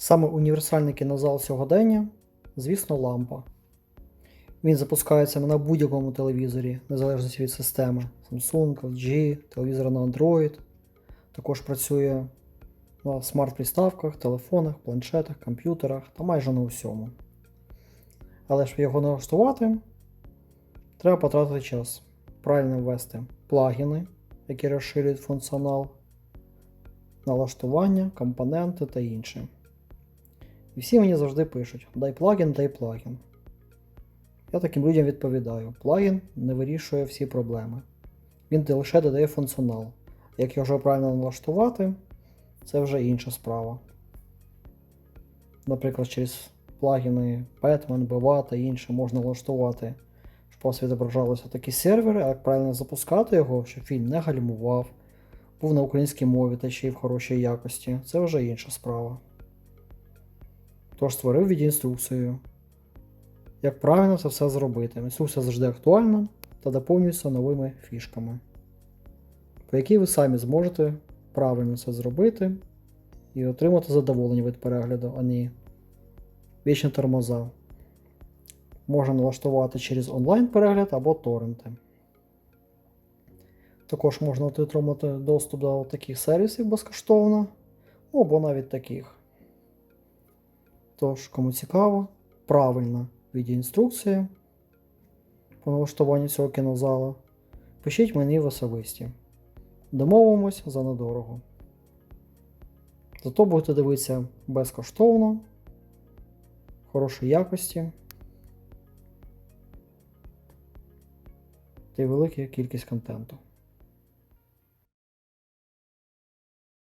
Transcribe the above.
Саме універсальний кінозал сьогодення, звісно, лампа. Він запускається на будь-якому телевізорі, незалежно від системи Samsung, LG, телевізор на Android. Також працює на смарт-приставках, телефонах, планшетах, комп'ютерах та майже на усьому. Але щоб його налаштувати, треба потратити час. Правильно ввести плагіни, які розширюють функціонал, налаштування, компоненти та інше. І всі мені завжди пишуть: дай плагін, дай плагін. Я таким людям відповідаю: плагін не вирішує всі проблеми. Він лише додає функціонал. Як його правильно налаштувати, це вже інша справа. Наприклад, через плагіни Batman, BV та інше можна налаштувати, щоб у вас відображалися такі сервери, а як правильно запускати його, щоб фільм не гальмував, був на українській мові та ще й в хорошій якості, це вже інша справа. Тож створив від інструкцію. Як правильно це все зробити. Інструкція завжди актуальна та доповнюється новими фішками, по якій ви самі зможете правильно це зробити і отримати задоволення від перегляду, а не вічні тормоза. Можна налаштувати через онлайн-перегляд або торренти. Також можна отримати доступ до таких сервісів безкоштовно, ну, або навіть таких. Тож, кому цікаво, правильна відеоінструкція по налаштуванню цього кінозалу, пишіть мені в особисті. Домовимось за недорого. Зато будете дивитися безкоштовно, хорошої якості та й велика кількість контенту.